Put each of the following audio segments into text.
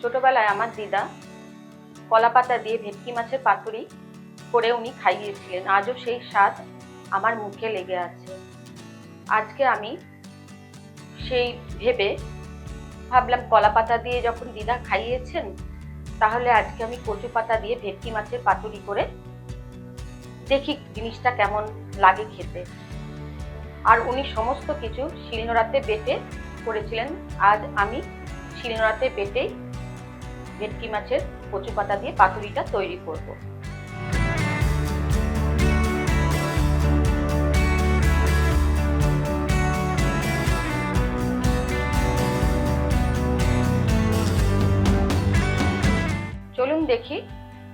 ছোটবেলায় আমার দিদা কলা পাতা দিয়ে ভেটকি মাছের পাতুরি করে উনি খাইয়েছিলেন। আজও সেই স্বাদ আমার মুখে লেগে আছে। আজকে আমি সেই ভেবে ভাবলাম কলা পাতা দিয়ে যখন দিদা খাইয়েছেন, তাহলে আজকে আমি কচু পাতা দিয়ে ভেটকি মাছের পাতুরি করে দেখি জিনিসটা কেমন লাগে খেতে। আর উনি সমস্ত কিছু শিলনোড়াতে বেটে করেছিলেন। আজ আমি শিলনোড়াতে বেটেই ভেটকি মাছের কচু পাতা দিয়ে পাতুরিটা তৈরি করব। চলুন দেখি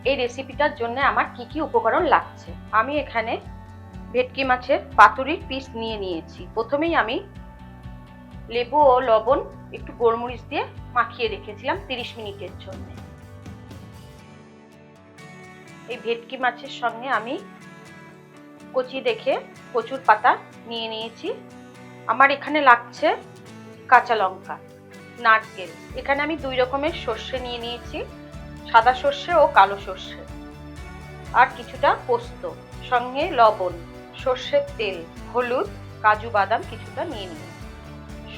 এই রেসিপিটার জন্য আমার কি কি উপকরণ লাগছে। আমি এখানে ভেটকি মাছের পাতুরির পিস নিয়ে নিয়েছি। প্রথমেই আমি লেবু ও লবণ একটু গোলমরিচ দিয়ে মাখিয়ে রেখেছিলাম তিরিশ মিনিটের জন্য। এই ভেটকি মাছের সঙ্গে আমি কচি দেখে কচুর পাতা নিয়ে নিয়েছি। আমার এখানে লাগছে কাঁচা লঙ্কা, নারকেল। এখানে আমি দুই রকমের সর্ষে নিয়ে নিয়েছি, সাদা সর্ষে ও কালো সর্ষে। আর কিছুটা পোস্ত, সঙ্গে লবণ, সর্ষের তেল, হলুদ, কাজু, বাদাম কিছুটা নিয়ে নিই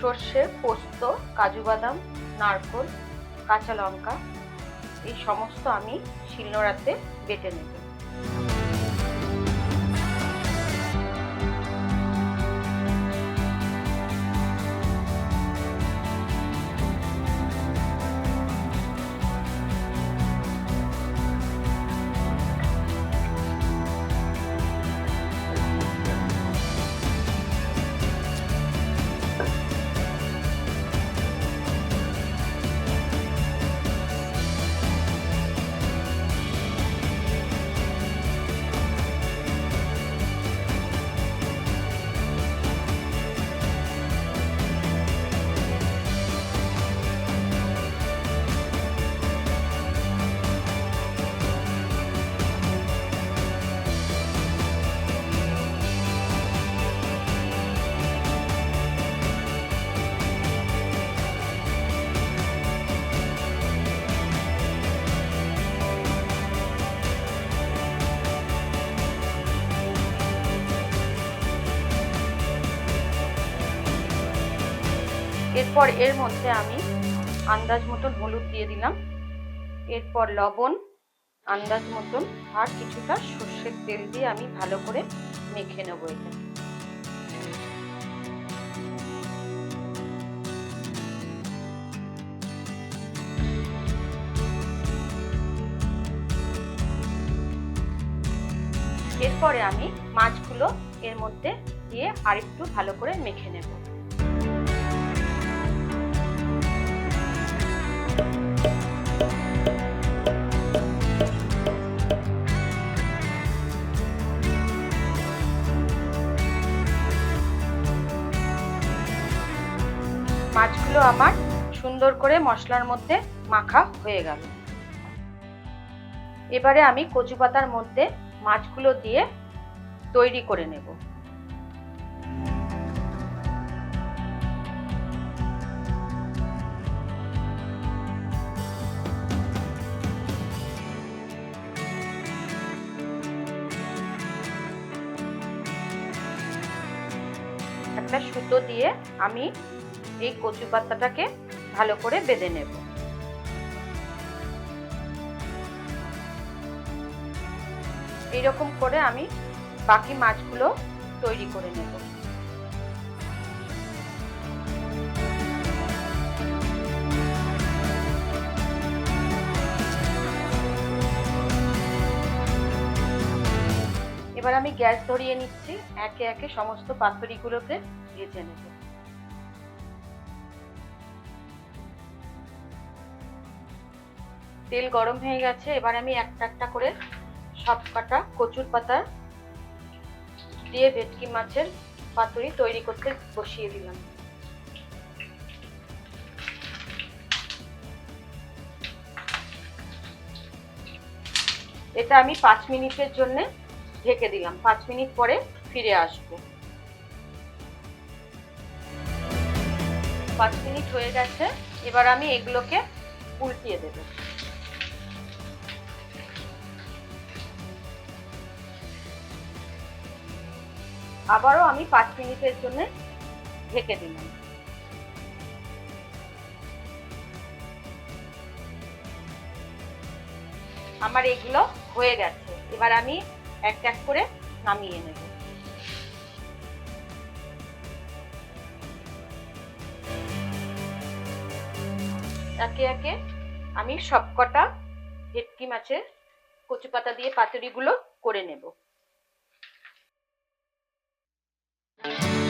সর্ষে পোস্ত কাজু বাদাম নারকোল কাঁচা লঙ্কা এই সমস্ত আমি শিলনোড়াতে বেটে নেব। এরপর এর মধ্যে আমি আন্দাজ মতন হলুদ দিয়ে দিলাম। এরপর লবণ, আন্দাজ মতন আর কিছুটা সর্ষের তেল দিয়ে আমি ভালো করে মেখে নেব এটা। এরপরে আমি মাছগুলো এর মধ্যে দিয়ে আরেকটু ভালো করে মেখে নেব। মাছগুলো আমার সুন্দর করে মশলার মধ্যে মাখা হয়ে গেল। এবারে আমি কচু পাতার মধ্যে মাছগুলো দিয়ে তৈরি করে নেব। একটা সুতো দিয়ে আমি এই কচু পাতাটাকে ভালো করে বেঁধে নেব। এইরকম করে আমি বাকি মাছগুলো তৈরি করে নেব। এবার আমি গ্যাস ধরিয়ে নিচ্ছি। একে একে সমস্ত পাতুরিগুলোকে ভেজে নেব। তেল গরম হয়ে গেছে, এবার আমি একটা একটা করে সব কটা কচুর পাতা দিয়ে ভেটকি মাছের পাতুরি তৈরি করতে বসিয়ে দিলাম। এটা আমি পাঁচ মিনিটের জন্য ঢেকে দিলাম, পাঁচ মিনিট পরে ফিরে আসব। পাঁচ মিনিট হয়ে গেছে, এবার আমি এগুলোকে উল্টিয়ে দেবো। আবারও আমি পাঁচ মিনিটের জন্য ঢেকে দিলাম। আমার এগুলো হয়ে গেছে। এবার আমি এক এক করে নামিয়ে নেব। একে একে আমি সবকটা ভেটকি মাছের কচু পাতা দিয়ে পাতুরিগুলো করে নেব। তৈরি হয়ে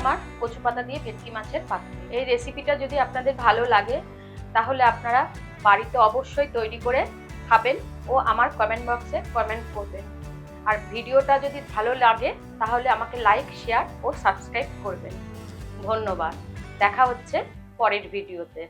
আমার কচু পাতা দিয়ে ভেটকি মাছের পাতুরি। এই রেসিপিটা যদি আপনাদের ভালো লাগে, তাহলে আপনারা বাড়িতে অবশ্যই তৈরি করে খাবেন ও আমার কমেন্ট বক্সে কমেন্ট করবেন। আর ভিডিওটা যদি ভালো লাগে, তাহলে আমাকে লাইক শেয়ার ও সাবস্ক্রাইব করবেন। ধন্যবাদ। দেখা হচ্ছে পরের ভিডিওতে